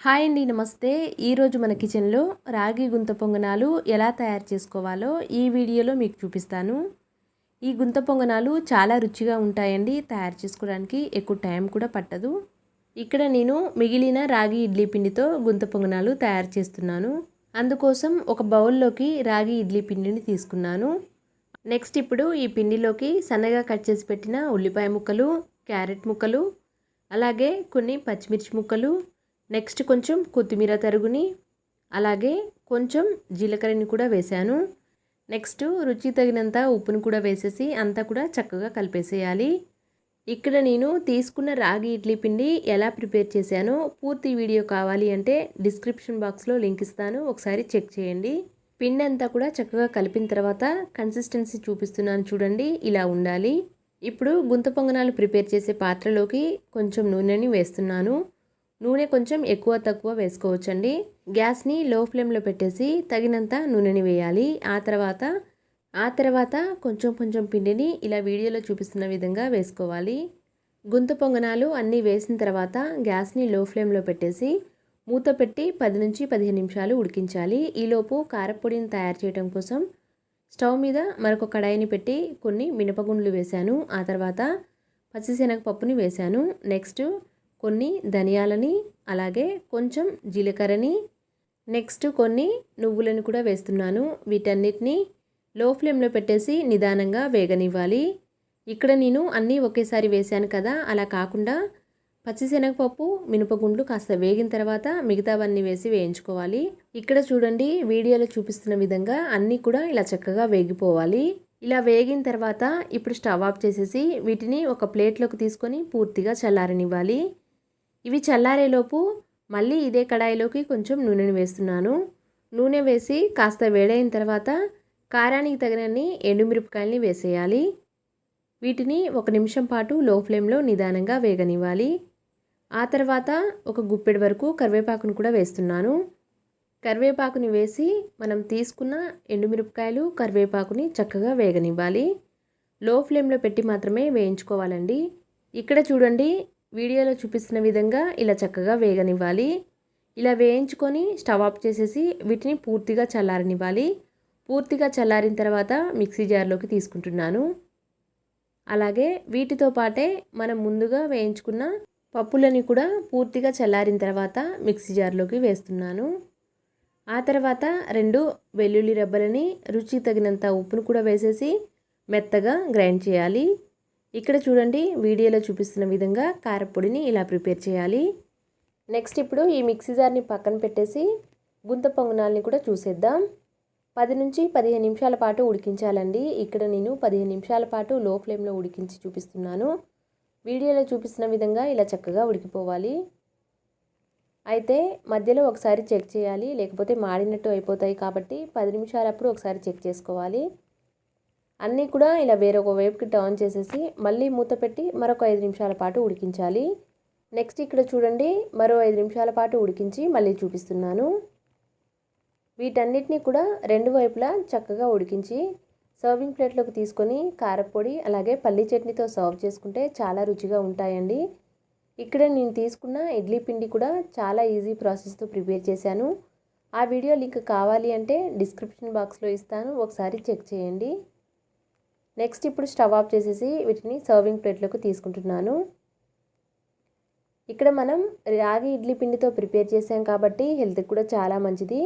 Hi అండి నమస్తే. ఈరోజు మన కిచెన్లో రాగి గుంత పొంగనాలు ఎలా తయారు చేసుకోవాలో ఈ వీడియోలో మీకు చూపిస్తాను. ఈ గుంత పొంగనాలు చాలా రుచిగా ఉంటాయండి తయారు చేసుకోవడానికి ఎక్కువ టైం కూడా పట్టదు. ఇక్కడ నేను మిగిలిన రాగి ఇడ్లీ పిండితో గుంత పొంగనాలు తయారు చేస్తున్నాను. అందుకోసం ఒక బౌల్లోకి రాగి ఇడ్లీ పిండిని తీసుకున్నాను. నెక్స్ట్ ఇప్పుడు ఈ పిండిలోకి సన్నగా కట్ చేసి పెట్టిన ఉల్లిపాయ ముక్కలు క్యారెట్ ముక్కలు అలాగే కొన్ని పచ్చిమిర్చి ముక్కలు నెక్స్ట్ కొంచెం కొత్తిమీర తరుగుని అలాగే కొంచెం జీలకర్రని కూడా వేశాను. నెక్స్ట్ రుచి తగినంత ఉప్పును కూడా వేసేసి అంతా కూడా చక్కగా కలిపేసేయాలి. ఇక్కడ నేను తీసుకున్న రాగి ఇడ్లీ పిండి ఎలా ప్రిపేర్ చేశానో పూర్తి వీడియో కావాలి అంటే డిస్క్రిప్షన్ బాక్స్లో లింక్ ఇస్తాను. ఒకసారి చెక్ చేయండి. పిండి అంతా కూడా చక్కగా కలిపిన తర్వాత కన్సిస్టెన్సీ చూపిస్తున్నాను చూడండి ఇలా ఉండాలి. ఇప్పుడు గుంత పొంగనాలు ప్రిపేర్ చేసే పాత్రలోకి కొంచెం నూనెని వేస్తున్నాను. నూనె కొంచెం ఎక్కువ తక్కువ వేసుకోవచ్చండి. గ్యాస్ని లో ఫ్లేమ్లో పెట్టేసి తగినంత నూనెని వేయాలి. ఆ తర్వాత ఆ తర్వాత కొంచెం కొంచెం పిండిని ఇలా వీడియోలో చూపిస్తున్న విధంగా వేసుకోవాలి. గుంత పొంగనాలు అన్నీ వేసిన తర్వాత గ్యాస్ని లో ఫ్లేమ్లో పెట్టేసి మూత పెట్టి పది నుంచి పదిహేను నిమిషాలు ఉడికించాలి. ఈలోపు కారపొడిని తయారు చేయడం కోసం స్టవ్ మీద మరొక కడాయిని పెట్టి కొన్ని మినపగుండ్లు వేశాను. ఆ తర్వాత పచ్చిశనగపప్పుని వేశాను. నెక్స్ట్ కొన్ని ధనియాలని అలాగే కొంచెం జీలకర్రని. నెక్స్ట్ కొన్ని నువ్వులను కూడా వేస్తున్నాను. వీటన్నిటిని లో ఫ్లేమ్లో పెట్టేసి నిదానంగా వేగనివ్వాలి. ఇక్కడ నేను అన్నీ ఒకేసారి వేశాను కదా అలా కాకుండా పచ్చిశనగపప్పు మినపగుండ్లు కాస్త వేగిన తర్వాత మిగతావన్నీ వేసి వేయించుకోవాలి. ఇక్కడ చూడండి వీడియోలో చూపిస్తున్న విధంగా అన్నీ కూడా ఇలా చక్కగా వేగిపోవాలి. ఇలా వేగిన తర్వాత ఇప్పుడు స్టవ్ ఆఫ్ చేసేసి వీటిని ఒక ప్లేట్లోకి తీసుకొని పూర్తిగా చల్లారనివ్వాలి. ఇవి చల్లారేలోపు మళ్ళీ ఇదే కడాయిలోకి కొంచెం నూనెని వేస్తున్నాను. నూనె వేసి కాస్త వేడైన తర్వాత కారానికి తగినన్ని ఎండుమిరపకాయలని వేసేయాలి. వీటిని ఒక నిమిషం పాటు లో ఫ్లేమ్లో నిదానంగా వేగనివ్వాలి. ఆ తర్వాత ఒక గుప్పెడు వరకు కరివేపాకును కూడా వేస్తున్నాను. కరివేపాకుని వేసి మనం తీసుకున్న ఎండుమిరపకాయలు కరివేపాకుని చక్కగా వేగనివ్వాలి. లో ఫ్లేమ్లో పెట్టి మాత్రమే వేయించుకోవాలండి. ఇక్కడ చూడండి వీడియోలో చూపిస్తున్న విధంగా ఇలా చక్కగా వేగనివ్వాలి. ఇలా వేయించుకొని స్టవ్ ఆఫ్ చేసేసి వీటిని పూర్తిగా చల్లారనివ్వాలి. పూర్తిగా చల్లారిన తర్వాత మిక్సీ జార్లోకి తీసుకుంటున్నాను. అలాగే వీటితో పాటే మనం ముందుగా వేయించుకున్న పప్పులని కూడా పూర్తిగా చల్లారిన తర్వాత మిక్సీ జార్లోకి వేస్తున్నాను. ఆ తర్వాత రెండు వెల్లుల్లి రెబ్బలని రుచి తగినంత ఉప్పును కూడా వేసేసి మెత్తగా గ్రైండ్ చేయాలి. ఇక్కడ చూడండి వీడియోలో చూపిస్తున్న విధంగా కారపొడిని ఇలా ప్రిపేర్ చేయాలి. నెక్స్ట్ ఇప్పుడు ఈ మిక్సీ జార్ని పక్కన పెట్టేసి గుంత పొంగనాల్ని కూడా చూసేద్దాం. పది నుంచి పదిహేను నిమిషాల పాటు ఉడికించాలండి. ఇక్కడ నేను పదిహేను నిమిషాల పాటు లో ఫ్లేమ్లో ఉడికించి చూపిస్తున్నాను. వీడియోలో చూపిస్తున్న విధంగా ఇలా చక్కగా ఉడికిపోవాలి. అయితే మధ్యలో ఒకసారి చెక్ చేయాలి లేకపోతే మాడినట్టు అయిపోతాయి కాబట్టి పది నిమిషాలప్పుడు ఒకసారి చెక్ చేసుకోవాలి. అన్నీ కూడా ఇలా వేరొక వైపుకి టర్న్ చేసేసి మళ్ళీ మూత పెట్టి మరొక ఐదు నిమిషాల పాటు ఉడికించాలి. నెక్స్ట్ ఇక్కడ చూడండి మరో ఐదు నిమిషాల పాటు ఉడికించి మళ్ళీ చూపిస్తున్నాను. వీటన్నిటిని కూడా రెండు వైపులా చక్కగా ఉడికించి సర్వింగ్ ప్లేట్లోకి తీసుకొని కారపొడి అలాగే పల్లి చట్నీతో సర్వ్ చేసుకుంటే చాలా రుచిగా ఉంటాయండి. ఇక్కడ నేను తీసుకున్న ఇడ్లీ పిండి కూడా చాలా ఈజీ ప్రాసెస్తో ప్రిపేర్ చేశాను. ఆ వీడియో లింక్ కావాలి అంటే డిస్క్రిప్షన్ బాక్స్లో ఇస్తాను. ఒకసారి చెక్ చేయండి. నెక్స్ట్ ఇప్పుడు స్టవ్ ఆఫ్ చేసేసి వీటిని సర్వింగ్ ప్లేట్లోకి తీసుకుంటున్నాను. ఇక్కడ మనం రాగి ఇడ్లీ పిండితో ప్రిపేర్ చేసాం కాబట్టి హెల్త్కి కూడా చాలా మంచిది.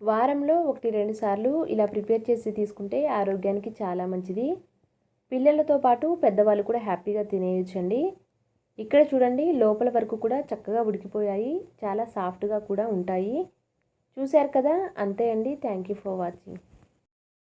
వారంలో ఒకటి రెండు సార్లు ఇలా ప్రిపేర్ చేసి తీసుకుంటే ఆరోగ్యానికి చాలా మంచిది. పిల్లలతో పాటు పెద్దవాళ్ళు కూడా హ్యాపీగా తినేయచ్చండి. ఇక్కడ చూడండి లోపల వరకు కూడా చక్కగా ఉడికిపోయాయి. చాలా సాఫ్ట్గా కూడా ఉంటాయి. చూశారు కదా? అంతే అండి. Thank you for watching.